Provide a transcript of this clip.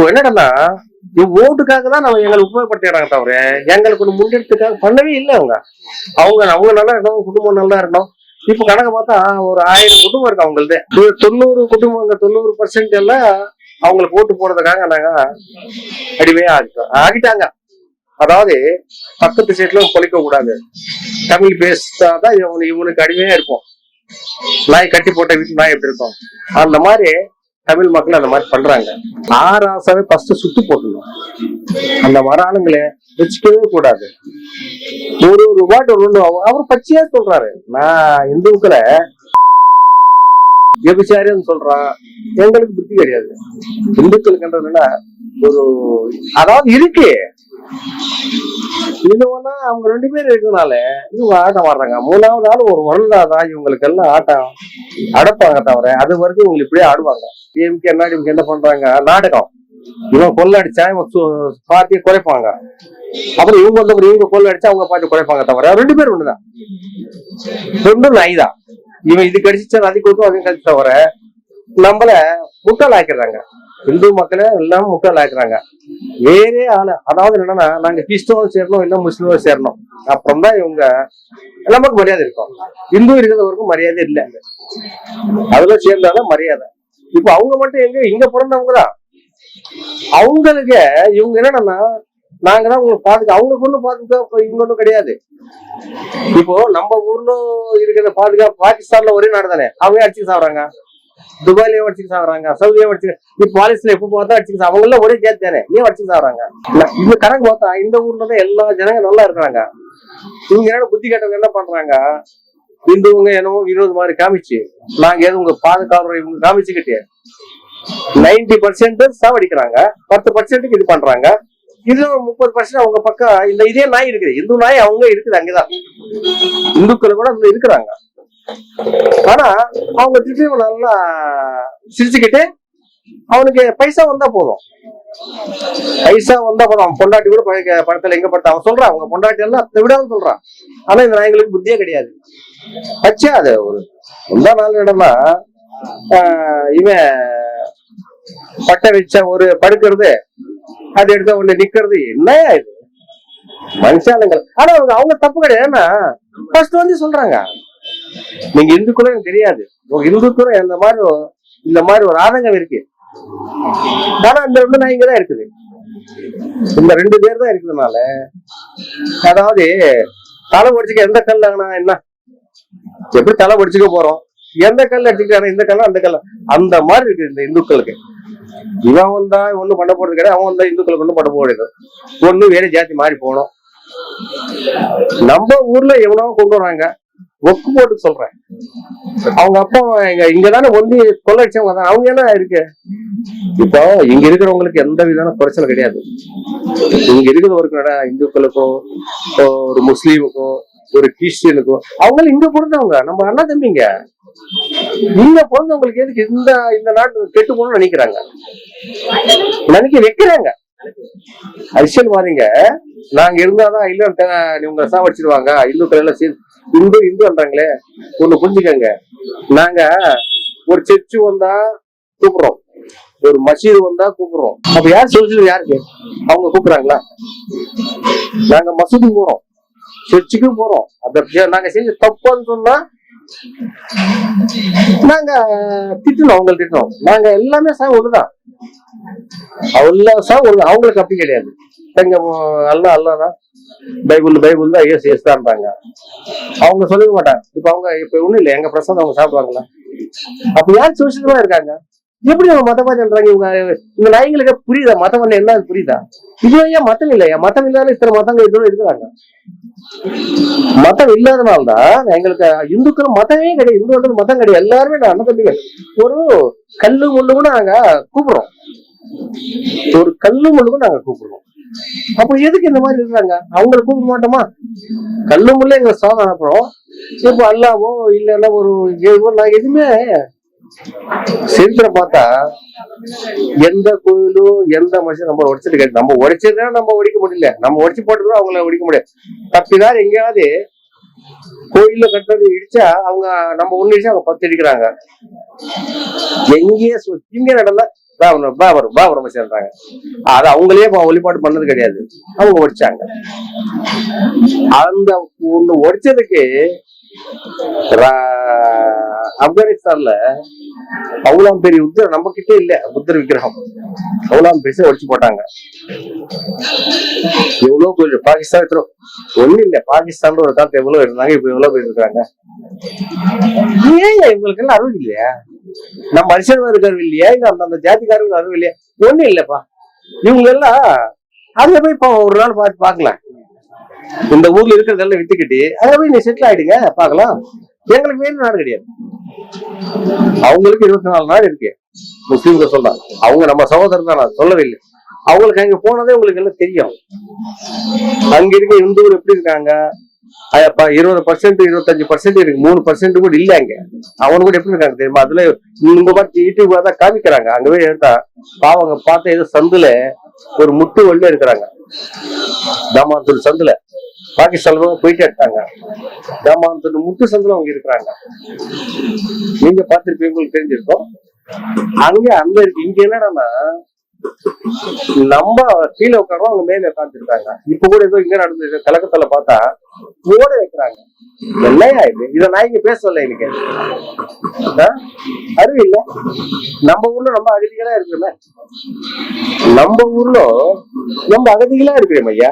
இப்போ என்னடன்னா ஓட்டுக்காக தான் நம்ம எங்களை உபயோகப்படுத்திடுறாங்க தவிர எங்களுக்கு ஒரு முன்னெடுத்துக்காக பண்ணவே இல்லை அவங்க. அவங்க அவங்க நல்லா இருக்கணும் குடும்பம் நல்லா இருக்கணும். இப்ப கணக்கு பார்த்தா ஒரு ஆயிரம் குடும்பம் இருக்கு அவங்களது. தொண்ணூறு குடும்பங்க தொண்ணூறு பர்சன்ட் எல்லாம் அவங்களுக்கு ஓட்டு போடுறதுக்காக நாங்க அடிமையா ஆகிட்டோம் ஆகிட்டாங்க அதாவது பக்கத்து சைட்ல பொழிக்க கூடாது. தமிழ் பேசினாதான் இவனுக்கு அடிமையா இருப்போம். நாய் கட்டி போட்ட வீட்டு நாய் எப்படி இருக்கும்? அந்த மாதிரி தமிழ் மக்கள் அந்த மாதிரி பண்றாங்க. ஆறு ஆசாவே ஃபர்ஸ்ட் சுத்தி போட்டுடணும். அந்த மர ஆளுங்களை வச்சுக்கவே கூடாது. ஒரு ஒரு வாட்டு ஒண்ணு அவர் பச்சையா சொல்றாரு. நான் இந்துக்களை விபச்சாரின்னு சொல்றான். எங்களுக்கு புத்தி கிடையாது. இந்துக்களுக்குன்றதுனா ஒரு அதாவது இருக்கு. இன்னொன்னா அவங்க ரெண்டு பேரும் இருக்கனால இவங்க ஆட்டம் ஆடுறாங்க. மூணாவது ஆள் ஒரு வருந்தாதான் இவங்களுக்கு எல்லாம் ஆட்டம் அடப்பாங்க தவிர அது வரைக்கும் இவங்க இப்படியே ஆடுவாங்க. டிஎம்கே என்ன இவங்க என்ன பண்றாங்க? நாடகம். இவன் கொள்ளடிச்சா இவன் பார்த்தியை குறைப்பாங்க. அப்புறம் இவங்க வந்து இவங்க கொள்ளடிச்சா அவங்க பார்த்து குறைப்பாங்க தவிர ரெண்டு பேரும் ஒண்ணுதான். ரெண்டும் நாய் தான். இவன் இது கடிச்சா அது கொடுக்கும் அது கடிச்சு தவிர நம்மள முட்டாள் ஆக்கிடுறாங்க இந்து மக்களை எல்லாம் முட்டாள் ஆக்குறாங்க வேறே ஆளு. அதாவது என்னன்னா நாங்க கிறிஸ்தவம் சேரணும் இல்ல முஸ்லீமும் சேரணும். அப்புறம் தான் இவங்க நமக்கு மரியாதை இருக்கும். இந்து இருக்கிறவருக்கும் மரியாதை இல்லை. அதுல சேர்ந்தாதான் மரியாதை. இப்ப அவங்க மட்டும் எங்க? இங்க பிறந்தவங்க தான். அவங்களுக்கு இவங்க என்னன்னா நாங்க தான் உங்களுக்கு பாதுகா அவங்களுக்கு ஒண்ணு பாதுகாப்பு இவங்க ஒண்ணும் கிடையாது. இப்போ நம்ம ஊர்ல இருக்கிற பாதுகாப்பு பாகிஸ்தான்ல ஒரே நாடு தானே அவங்க அடிச்சு சாப்பிடுறாங்க துபாய்லயும் அடிச்சுக்க சாப்பிடுறாங்க சவுதியும் அடிச்சு நீ பாலிஸ்ல எப்ப பார்த்தா அடிச்சுக்க அவங்க எல்லாம் ஒரே ஜாதி தானே. ஏன் அடிச்சுக்க சாப்பிடுறாங்க இந்த கணக்கு பார்த்தா இந்த ஊர்ல தான் எல்லா ஜனங்க நல்லா இருக்கிறாங்க. இவங்க என்ன புத்தி கேட்டவங்க என்ன பண்றாங்க? இந்துவங்க என்னவோ வினோத் மாதிரி காமிச்சு. நாங்க ஏதோ உங்க பாதுகாப்பு இவங்க காமிச்சுக்கிட்டே நைன்டி பர்சன்ட் சாவடிக்கிறாங்க. பத்து பர்சன்ட்டுக்கு இது பண்றாங்க. இதுல ஒரு முப்பது பர்சன்ட் அவங்க பக்கம் இந்த இதே நாய் இருக்குது. இந்து நாய் அவங்க இருக்குது அங்கதான். இந்துக்கள் கூட அதுல இருக்கிறாங்க. ஆனா அவங்க திடீர்னு நல்லா சிரிச்சுக்கிட்டு அவனுக்கு பைசா வந்தா போதும். பைசா வந்தா போதும். அவன் பொண்டாட்டி கூட படத்துல எங்க படத்த? அவன் சொல்றான் அவங்க பொண்டாட்டி எல்லாம் அதை விடாம சொல்றான். ஆனா இந்த நாய்களுக்கு புத்தியே கிடையாது. பச்சா அது ஒரு முந்தா நாள் இடம்னா இவன் பட்டை வச்ச ஒரு படுக்கிறது அது எடுத்த ஒண்ணு நிக்கிறது என்னயா இது? மனுஷாளுங்கள். ஆனா அவங்க அவங்க தப்பு கிடையாது. ஏன்னா ஃபர்ஸ்ட் வந்து சொல்றாங்க நீங்க இந்துக்களும் எனக்கு தெரியாது. உங்க இந்துக்களும் இந்த மாதிரி ஒரு- இந்த மாதிரி ஒரு ஆதங்கம் இருக்கு. ஆனா இந்த ரெண்டு நான் இங்கதான் இருக்குது. இந்த ரெண்டு பேர் தான் இருக்கிறதுனால அதாவது தலை ஒடிச்சுக்க எந்த கல் அங்கனா என்ன? எப்படி தலை ஒடிச்சுக்க போறோம்? எந்த கல் அடிச்சுக்கிறாங்க இந்த கல்ல அந்த கல்ல? அந்த மாதிரி இருக்கு இந்த இந்துக்களுக்கு. இவன் வந்தா ஒண்ணும் பண்ண போறது கிடையாது அவன் வந்தா இந்துக்களுக்கு ஒண்ணும் பண்ண போறது ஒண்ணு வேற ஜாதி மாறி போகணும் நம்ம ஊர்ல எவனோ கொண்டு வராங்க. ஒக்கு போட்டு சொல்றேன். அவங்க அப்பா எங்க இங்கதானே ஒண்டி கொள்ளடிச்சவங்க தான் அவங்க என்ன இருக்கு? இப்போ இங்க இருக்கிறவங்களுக்கு எந்த விதமான பிரச்சனை கிடையாது. இங்க இருக்கிற ஒரு இந்துக்களுக்கோ ஒரு முஸ்லீமுக்கோ ஒரு கிறிஸ்டியனுக்கும் அவங்க இங்க பிறந்தவங்க நம்ம அண்ணா தம்பிங்க இங்க. பிறந்தவங்களுக்கு எதுக்கு இந்த இந்த நாட்டு கெட்டு போகணும்னு நினைக்கிறாங்க? நினைக்க வைக்கிறாங்க. அரசியல்வாதிங்க நாங்க இருந்தாதான் இல்ல இவங்க சாவடிச்சிருவாங்க இந்துக்கள் எல்லாம் சேர்ந்து இந்து இந்துன்றாங்களே ஒண்ணு புரிஞ்சுக்கங்க. நாங்க ஒரு சர்ச்சு வந்தா கூப்பிடுறோம். ஒரு மசீது வந்தா கூப்பிடுறோம். அப்ப யார் சொல்றது யாருக்கு? அவங்க கூப்பிடுறாங்களா? நாங்க மசூதி போறோம். சர்ச்சுக்கும் போறோம். அப்ப நாங்க செஞ்ச தப்புன்னு சொன்னா நாங்க திட்டணும் அவங்களை திட்டணும். நாங்க எல்லாமே சார் ஒண்ணுதான். எல்லா சார் ஒண்ணு அவங்களுக்கு அப்படி கிடையாது. எங்க அல்லா அல்லாதான் பைபிள் பைபிள் தான் ஏசு ஏசு தான்றாங்க அவங்க சொல்லிக்க மாட்டாங்க. இப்ப அவங்க இப்ப ஒண்ணும் இல்லை. எங்க பிரசாதம் அவங்க சாப்பிடுவாங்களா? அப்ப யார் சுவிசிதமா இருக்காங்க? எப்படி அவங்க மதவாதின்றாங்க இவங்க இந்த நாய்களுக்கு புரியுதா? மதம் வந்து என்ன புரியுதா? இது ஏன் மதம் இல்லையா? மதம் இல்லாத இத்தனை மதங்கள் இதுவும் இருக்கிறாங்க. மதம் இல்லாதனால்தான் எங்களுக்கு இந்துக்கள் மதமே கிடையாது. இந்து மதம் கிடையாது. எல்லாருமே நான் அண்ணன் ஒரு கல்லு முள்ளு கூட நாங்க கூப்பிடுறோம். ஒரு கல்லு முள்ளு கூட நாங்க கூப்பிடுறோம். அப்ப எதுக்கு இந்த மாதிரி இருக்கிறாங்க? அவங்களை கூப்பிட மாட்டோமா? கல்லு முள்ள எங்க சாதம் அனுப்புறோம் இப்போ அல்லாவோ இல்ல ஒரு ஏவோ நான் எதுவுமே சரித்திரம் பார்த்தா எந்த கோயிலும் எந்த மனுஷன் நம்ம உடைச்சது கிடையாது. நம்ம உடைச்சதுனா நம்ம ஒடிக்க முடியல. நம்ம உடைச்சு போட்டதும் அவங்கள ஒடிக்க முடியாது தப்பிதான் எங்கேயாவது கோயில கட்டுறது இடிச்சா அவங்க நம்ம ஒண்ணு இடிச்சா அவங்க பத்து அடிக்கிறாங்க எங்கேயே சு- இங்க நடந்தா பாபர் பாபர் பாபர் சேர்றாங்க. அது அவங்களே வழிபாடு பண்ணது கிடையாது. அவங்க ஒடிச்சாங்க. அந்த ஒண்ணு ஒடிச்சதுக்கு ஆப்கானிஸ்தான்ல அவ்வளவு பெரிய புத்தர் நம்ம கிட்டே இல்ல புத்தர் விக்கிரகம். அவ்வளவு பெருசா ஒழிச்சு போட்டாங்க. எவ்வளவு கொஞ்சம் பாகிஸ்தான் எத்தனை ஒண்ணும் இல்ல பாகிஸ்தான் ஒரு காலத்து எவ்வளவு இருந்தாங்க இப்ப எவ்வளவு பேர் இருக்காங்க. ஏன் இவங்களுக்கு எல்லாம் அறிவு இல்லையா? நம்ம மனுஷன் அறிவு இல்லையா? இல்ல அந்த அந்த ஜாதிக்காரங்களுக்கு அறிவு இல்லையா? ஒண்ணும் இல்லப்பா. இவங்க எல்லாம் அதுல போய் ஒரு நாள் பார்த்து பார்க்கலாம். இந்த ஊர்ல இருக்கிறதெல்லாம் வித்துக்கிட்டு அதை போய் நீ செட்டில் ஆயிடுங்க பாக்கலாம் எங்களுக்கு வேணும் நாடு கிடையாது. அவங்களுக்கு இருபத்தி நாலு நாடு இருக்கு. முஸ்லீம்க சொல்றான் அவங்க நம்ம சகோதரர் தான் நான் சொல்லவே இல்லை அவங்களுக்கு அங்க போனதே உங்களுக்கு எல்லாம் தெரியும். அங்க இருக்க இந்துவர் எப்படி இருக்காங்க? இருபது பர்சன்ட் இருபத்தஞ்சு பர்சன்ட் இருக்கு. மூணு பர்சன்ட் கூட இல்ல அங்க. அவனு கூட எப்படி இருக்காங்க தெரியுமா? அதுல இந்த மாதிரி யூடியூப் தான் காமிக்கிறாங்க. அங்க போய் எடுத்தா பாவங்க பார்த்த ஏதோ சந்துல ஒரு முட்டு வழியில இருக்கிறாங்க. தாமாந்தூர் சந்துல. பாகிஸ்தான்ல போயிட்டு எடுத்தாங்க தாமாந்தூர் முட்டு சந்துல அவங்க இருக்கிறாங்க. நீங்க பார்த்திருப்பீங்க உங்களுக்கு தெரிஞ்சிருக்கும். அங்க அங்க இருக்கு. இங்க என்னன்னா நம்ம கீழே உட்காரோம் அவங்க மேல உட்காந்துருக்காங்க இப்ப கூட ஏதோ இங்க நடந்தது கலக்கத்துல பார்த்தா ஓட வைக்கிறாங்க. என்னையா இது? இத நான் இங்க பேசல எனக்கு அறிவு இல்ல. நம்ம ஊர்ல நம்ம அகதிகளா இருக்கிறோமே. நம்ம ஊர்ல நம்ம அகதிகளா இருக்கிறோம் ஐயா.